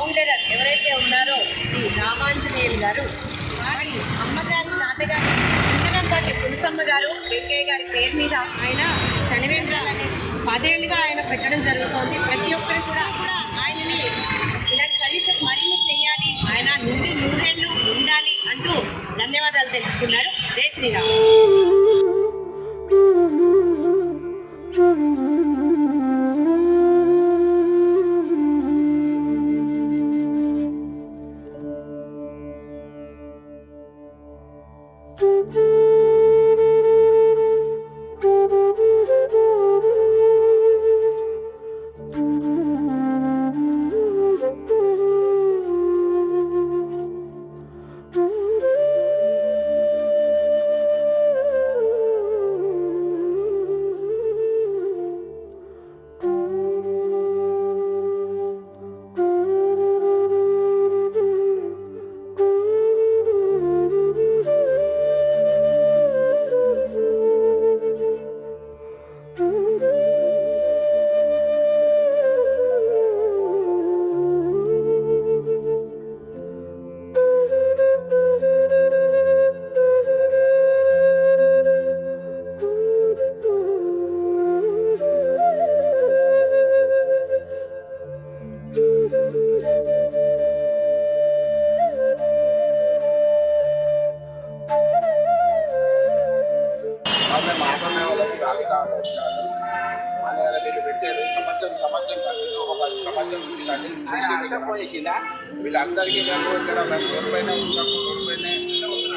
Founder ఎవరైతే ఉన్నారో శ్రీ రామాంజనేయులు గారు వారి అమ్మగారి నాన్నగారు ఇంకనంపాటి పులుసమ్మ గారు వెంకయ్య గారి పేరు మీద ఆయన చనివేంద్రాలని పదేళ్ళుగా ఆయన పెట్టడం జరుగుతోంది. ప్రతి ఒక్కరు కూడా కూడా ఆయనని ఇలాంటి సర్వీసెస్ మరిన్ని చేయాలి ఆయన నుండి నూరేళ్ళు ఉండాలి అంటూ ధన్యవాదాలు తెలుపుకున్నారు జై శ్రీరామ్. స్టార్ట్ మన వీళ్ళు పెట్టారు. సంవత్సరం సంవత్సరం ఒక పది సంవత్సరం నుంచి కంటిన్యూ చేసి వీళ్ళందరికీ మేము ఇక్కడ మేము కోల్పోయిన ఉంటాము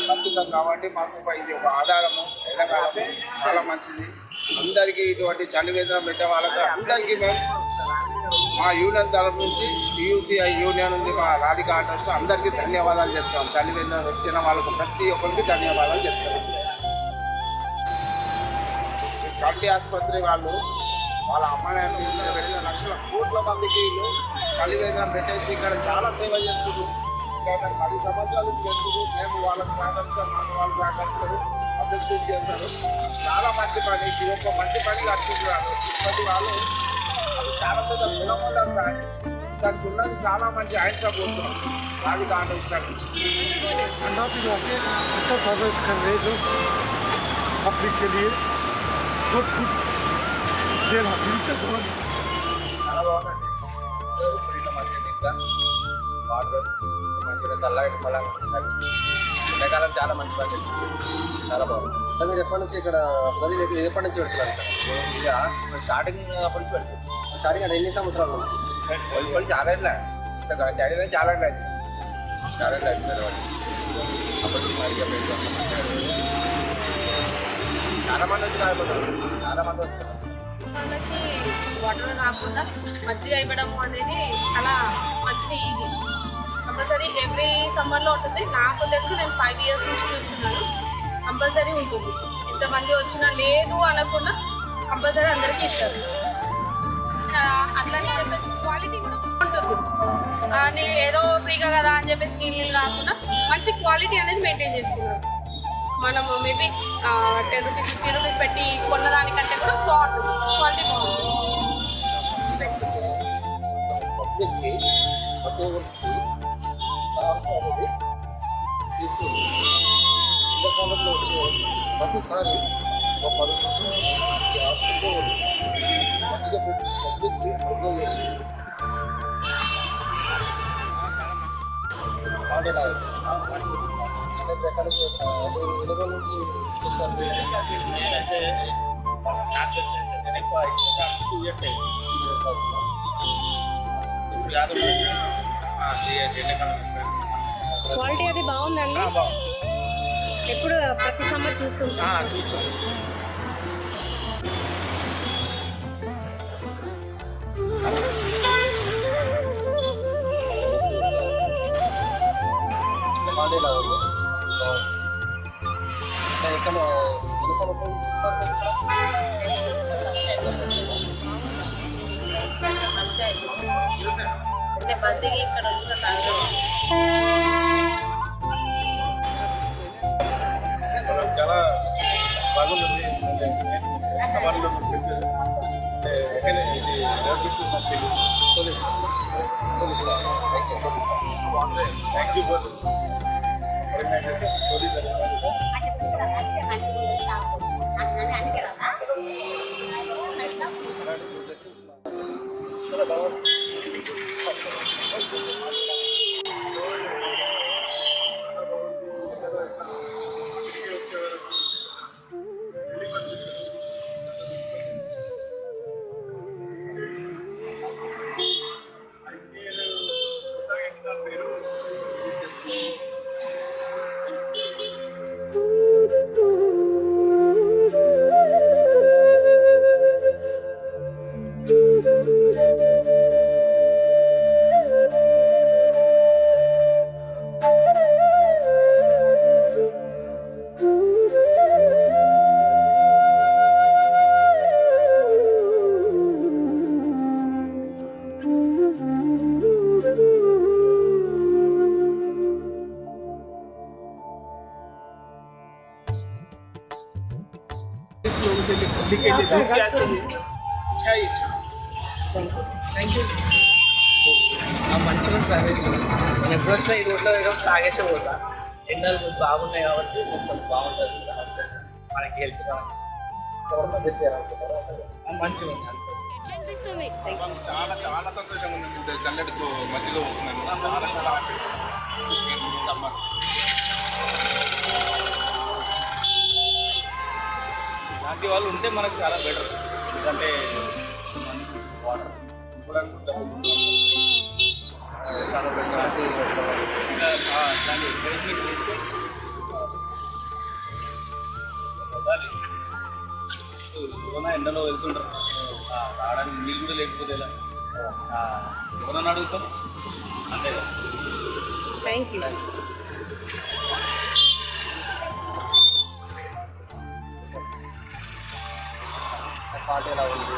బతుకుతాం కాబట్టి మాకు ఇది ఒక ఆధారము ఎండాకాలము చాలా మంచిది. అందరికీ ఇటువంటి చలివేంద్రం పెట్టే వాళ్ళకి అందరికీ మేము మా యూనియన్ తరఫు నుంచి టీయూసీఐ యూనియన్ ఉంది మా రాధికా ఆర్టిస్ట్ అందరికీ ధన్యవాదాలు చెప్తాం. చలివేంద్రం పెట్టిన వాళ్ళకు ప్రతి ఒక్కరికి ధన్యవాదాలు చెప్తాం. కమిటీ ఆసుపత్రి వాళ్ళు వాళ్ళ అమ్మాయి రెండు లక్షల కోట్ల మందికి వీళ్ళు చలివేదన పెట్టేసి ఇక్కడ చాలా సేవ చేస్తుంది ఇక్కడ పది సంవత్సరాల నుంచి పెడుతుంది మేము వాళ్ళకి సహకరిస్తాం మాకు వాళ్ళు సహకరిస్తారు అభివృద్ధి చేస్తారు చాలా మంచి పని ఇది ఒక మంచి పని కట్టుకుంటున్నారు ఇప్పటి వాళ్ళు అది చాలా పెద్ద గుణం ఉండదు సార్ దానికి ఉన్నది చాలా మంచి ఆయన సపోర్ట్ అది కాంటో ఇష్టం నుంచి ठंडा पिला के अच्छा सर्विस कर रहे लोग पब्लिक के लिए గుడ్ గుడ్ నేను పిలిచే ధోని చాలా బాగుందండి. ఫ్రీలో మంచిగా ఇంకా ఎండాకాలం చాలా మంచి పని చాలా బాగుంది. మీరు ఎప్పటి నుంచి ఇక్కడ బదిలీ ఎప్పటి నుంచి పెడుతున్నారు ఇక స్టార్టింగ్ అప్పటి నుంచి పెడుతుంది స్టార్టింగ్ అంటే ఎన్ని సంవత్సరాలు ఇప్పుడు చాలా ఇట్లా డాడీలో చాలా ఇట్లా చాలా ఇట్లా అప్పటి నుంచి మరి చాలా మంది వచ్చి తాగిపోతారు. చాలా మంది వస్తారు. వాళ్ళకి వాటర్ కాకుండా మజ్జిగ ఇవ్వడం అనేది చాలా మంచి ఇది. కంపల్సరీ ఎవ్రీ సమ్మర్లో ఉంటుంది. నాకు తెలిసి నేను ఫైవ్ ఇయర్స్ నుంచి చూస్తున్నాను. కంపల్సరీ ఉంటుంది. ఎంతమంది వచ్చినా లేదు అనకుండా కంపల్సరీ అందరికీ ఇస్తారు. అట్లానే అట్లనే క్వాలిటీ కూడా బాగుంటుంది. నేను ఏదో ఫ్రీగా కదా అని చెప్పేసి నీళ్ళు కాకుండా మంచి క్వాలిటీ అనేది మెయింటైన్ చేస్తున్నారు మనము maybe ten rupees fifty rupees పెట్టి కొన్న దానికంటే కూడా బాగుంటుంది క్వాలిటీ బాగుంటుంది ప్రతిసారి ఒక పది సంవత్సరాలు ఈ హాస్పిటల్ మంచిగా పెట్టి పబ్లిక్కి అప్లై చేస్తుంది అంటే నుంచి నాకు నేను ఎక్కువ టూ ఇయర్స్ అయింది ఇప్పుడు యాదవ్ త్రీ ఇయర్స్ ఎండాకాలం ఫ్రెండ్స్ క్వాలిటీ అది బాగుందండి. బాగుంది. ఎప్పుడు ప్రతి సమ్మర్ చూస్తుంటాం ఆ, చూస్తాం. అంటే ఎక్కడ ఎన్ని సంవత్సరాలు చూస్తారు అంటే మందికి ఇక్కడ వచ్చిన చాలా బాగుంది సవాళ్ళు ఇది థ్యాంక్ యూ ఫర్ ఆర్గనైజేషన్ అనుకున్నాను indicated, you can see, chai. మంచిగా సర్వీస్ నేను ఎప్పుడు వచ్చినా ఈ రోడ్లో వేగం తాగేసే పోతా ఎండలు బాగున్నాయి కాబట్టి మొత్తం బాగుంటుంది మనకి హెల్త్ మంచిగా ఉంది చాలా చాలా సంతోషంగా ఉంది ఇంత మధ్యలో వస్తున్నాను చాలా చాలా సమ్మర్ వాళ్ళు ఉంటే మనకు చాలా బెటర్. ఎందుకంటే దాన్ని ఎంకరేజ్మెంట్ చేస్తే ఎవరైనా ఎండలో వెళ్తుంటారు రావడానికి నీళ్ళు కూడా లేకపోతే ఎలా ఎవరన్నా అడుగుతాం అంతే థ్యాంక్ యూ పాట ఎలా ఉంది?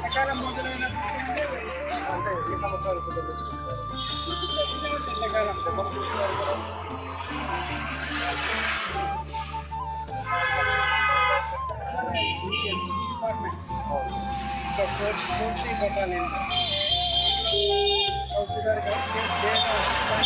కూడా చాలా దూరం నుంచి వస్తాం అంటే ఈ సంవత్సరాలు ऐसे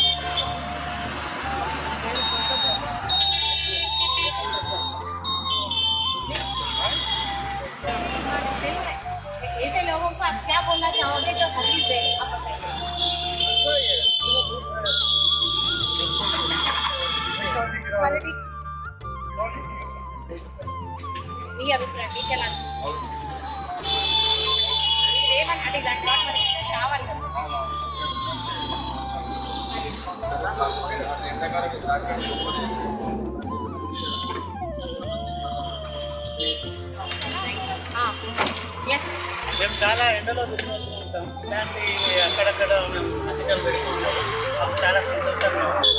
మేము చాలా ఎండలో తిరిగి ఉంటాం ఇలాంటి అక్కడక్కడ మేము అతిథులు పెట్టుకుంటాం మాకు చాలా సంతోషంగా ఉంది.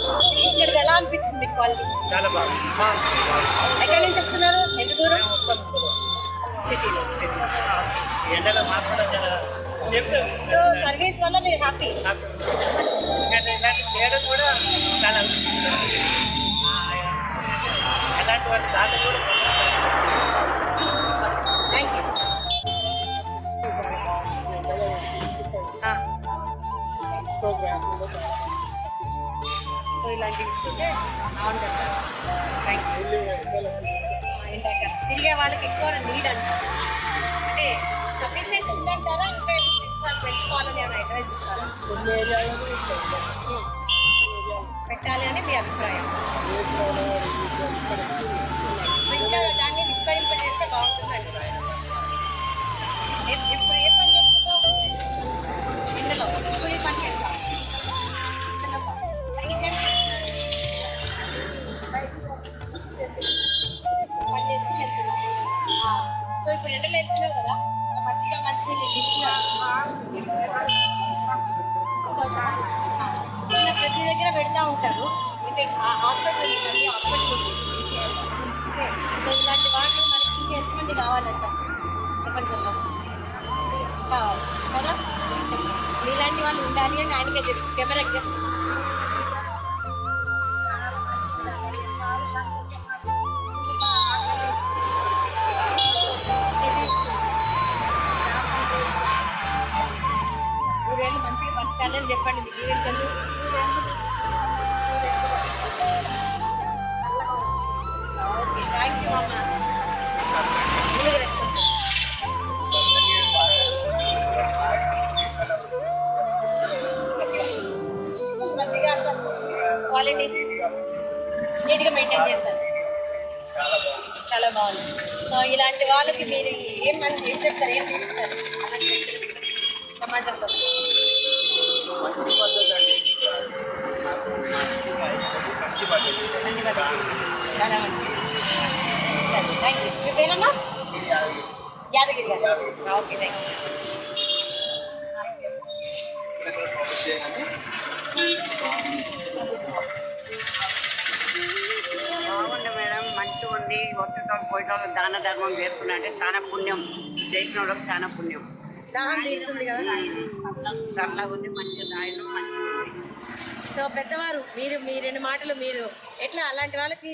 ఇక్కడికి ఎలా అనిపించింది క్వాలిటీ? చాలా బాగుంది. ఎక్కడి నుంచి వస్తున్నారు? ఎంత దూరం? ఇక్కడ సిటీలో. సిటీ. ఎండలో మాకు కూడా చాలా ఉంది. సో సర్వీస్ వల్ల మీరు హ్యాపీ ఇలాంటి చేయడం కూడా చాలా ఆ, ఎలాంటి వాటి దాకా కూడా థ్యాంక్ యూ సో ఇలాంటివి ఇస్తుంటే బాగుంటుంది థ్యాంక్ యూ ఇంటాక తిరిగే వాళ్ళకి ఎక్కువ నీడ్ అంట అంటే సఫిషియెంట్ ఉందంటారా ఇంకా పెంచాలి పెంచుకోవాలని అని అడ్వైస్ ఇస్తారా? పెట్టాలి అని మీ అభిప్రాయం. సో ఇంకా దాన్ని విస్తరింపజేస్తే బాగుంటుందండి. ఏ- ఇప్పుడు ఇస్తున్నారు ఉంటారు. అంటే హాస్పిటల్ హాస్పిటల్ సో ఇలాంటి వాళ్ళు మనకి ఇంకా ఎంతమంది కావాలంట? ప్రపంచంలో కావాలి కదా? చెప్పండి. మీలాంటి వాళ్ళు ఉండాలి అని ఆయనకే చెప్పి. కెమెరాకి చెప్పి. మంచిగా బతకాలని చెప్పండి. మీరు జీవించండి క్వాలిటీ నీట్గా మెయింటైన్ చేస్తారు చాలా బాగుంది సో ఇలాంటి వాళ్ళకి మీరు ఏం మంచి ఏం చెప్తారు ఏం చేస్తారు అలాంటి సమాజంలో చాలా మంచిది థ్యాంక్ యూ మీ పేరమ్మా యాదగిరి గారు ఓకే థ్యాంక్ యూ బాగుంది మేడం మంచిగా ఉంది. వచ్చేటోళ్ళు పోయేటోళ్ళు దాన ధర్మం చేస్తున్నట్టే చాలా పుణ్యం. చేసిన వాళ్ళకి చాలా పుణ్యం. దాహం తీరుతుంది కదా? చల్లగా ఉంది మంచిగా మంచిగా ఉంది. సో పెద్దవారు మీరు మీ రెండు మాటలు మీరు ఎట్లా? అలాంటి వాళ్ళకి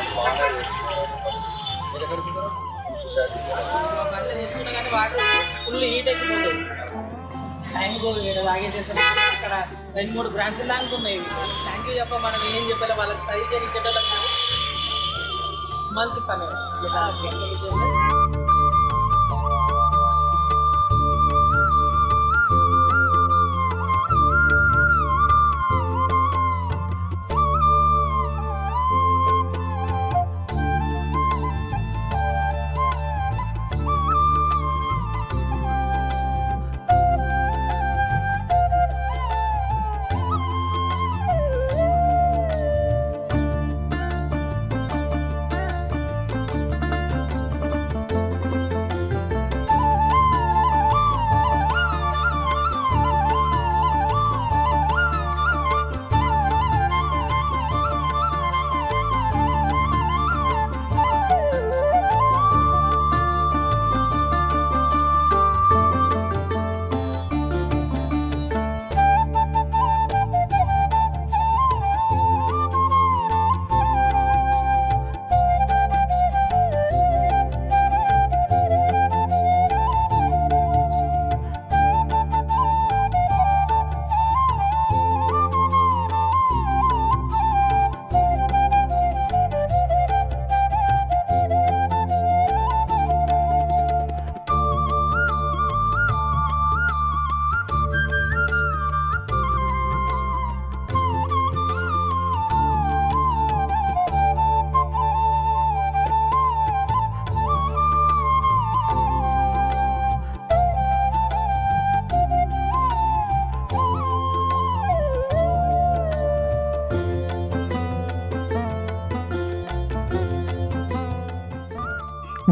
బండ్లు తీసుకుంటా కానీ వాటర్ ఫుల్ హీట్ అయిపోతుంది టైం ఇక్కడ అక్కడ రెండు మూడు బ్రాంచ్లు దానికి ఉన్నాయి థ్యాంక్ యూ చెప్ప మనం ఏం చెప్పాలి వాళ్ళకి సజెషన్ ఇచ్చేటోళ్ళకి మంచి పని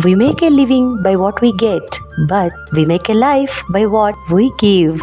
We make a living by what we get, but we make a life by what we give.